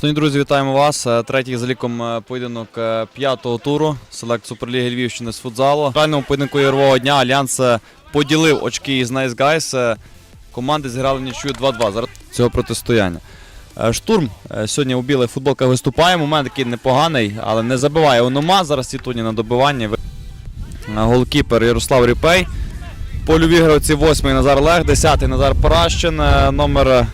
Шановні друзі, вітаємо вас. Е, Третій за ліком е, поєдинок е, п'ятого туру. Селект Суперліги Львівщини з футзалу. В реальному поєдинку ігрового дня Альянс поділив очки із Nice Guys. Команди зіграли нічию 2-2 зараз цього протистояння. Штурм сьогодні у білих футболках виступає. Момент такий непоганий, але не забиває Онома. Зараз Тітуні на добиванні. Голкіпер Ярослав Ріпей. Польові гравці 8 Назар Лех, 10 Назар Паращин, е, номер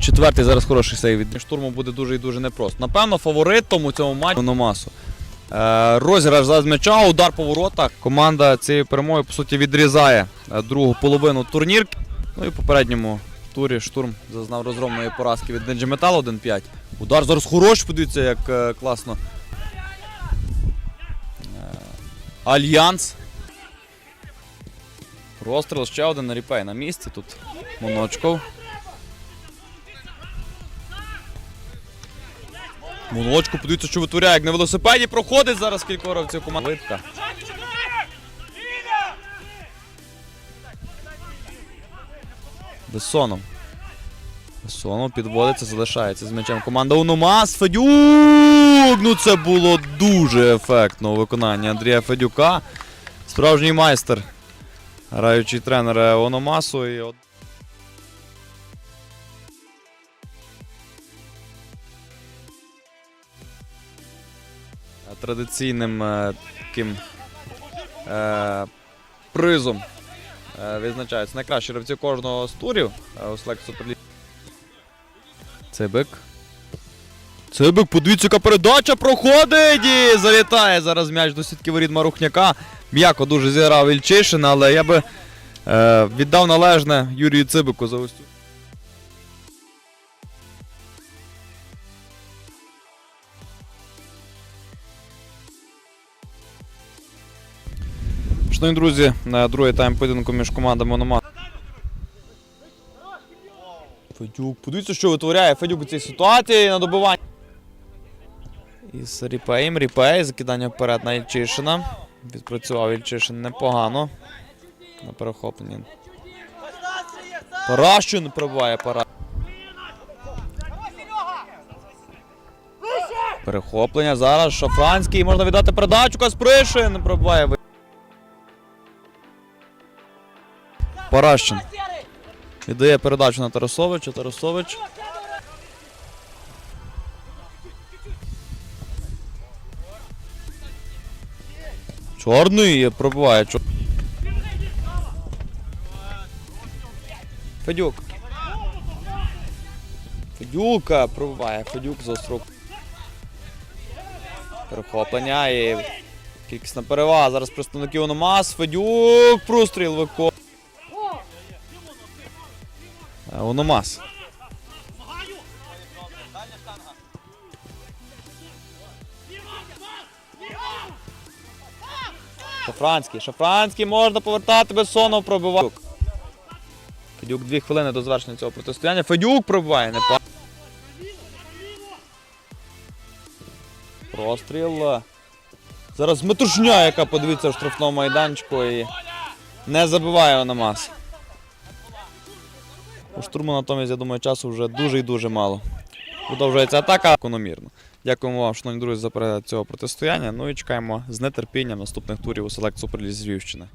Четвертий зараз хороший сейв від штурму буде дуже і дуже непросто. Напевно, фаворитом у цьому матчі Номасу. Е, розіграш зараз м'яча, удар по воротах. Команда цією перемогою, по суті, відрізає е, другу половину турнірки. Ну і в попередньому турі штурм зазнав розгромної поразки від Денджі Метал 1-5. Удар зараз хороший, подивіться, як е, класно. Альянс. Розстріл ще один ріпей на місці. Тут Моночков. Молочку, подивіться, що витворяє, як на велосипеді проходить зараз кілька гравців команди. Липка. Бессонов. Бессонов підводиться, залишається з м'ячем. Команда Уномас. Федюк! Ну це було дуже ефектно у виконанні Андрія Федюка. Справжній майстер. Граючий тренер Ономасу. І традиційним е, таким е, призом е, відзначаються найкращі гравці кожного з турів у Select Super Цибик. Цибик, подивіться, яка передача проходить і залітає зараз м'яч до сітки воріт Марухняка. М'яко дуже зіграв Ільчишин, але я би е, віддав належне Юрію Цибику за ось Шановні друзі, на другий тайм поєдинку між командами Онома. Федюк, подивіться, що витворяє Федюк у цій ситуації на добиванні. Із Ріпеєм, Ріпей, закидання вперед на Ільчишина. Відпрацював Ільчишин непогано. На перехопленні. Паращин пробиває пара. Перехоплення зараз Шафранський. Можна віддати передачу. Каспришин пробиває. Паращин. Віддає передачу на Тарасовича. Тарасович. Чорний пробиває. Федюк. Федюка пробиває. Федюк з остров. Перехоплення і кількісна перевага. Зараз представники Ономас. Федюк. Простріл виконує. Ономас. Шафранський. Шафранський можна повертати без сону пробиває. Федюк дві хвилини до завершення цього протистояння. Федюк пробиває. Не па... Простріл. Зараз метушня, яка подивіться в штрафному майданчику і не забиває Ономас. У штурму натомість, я думаю, часу вже дуже і дуже мало. Продовжується атака економірно. Дякуємо вам, шановні друзі, за перегляд цього протистояння. Ну і чекаємо з нетерпінням наступних турів у селект Суперліз Львівщини.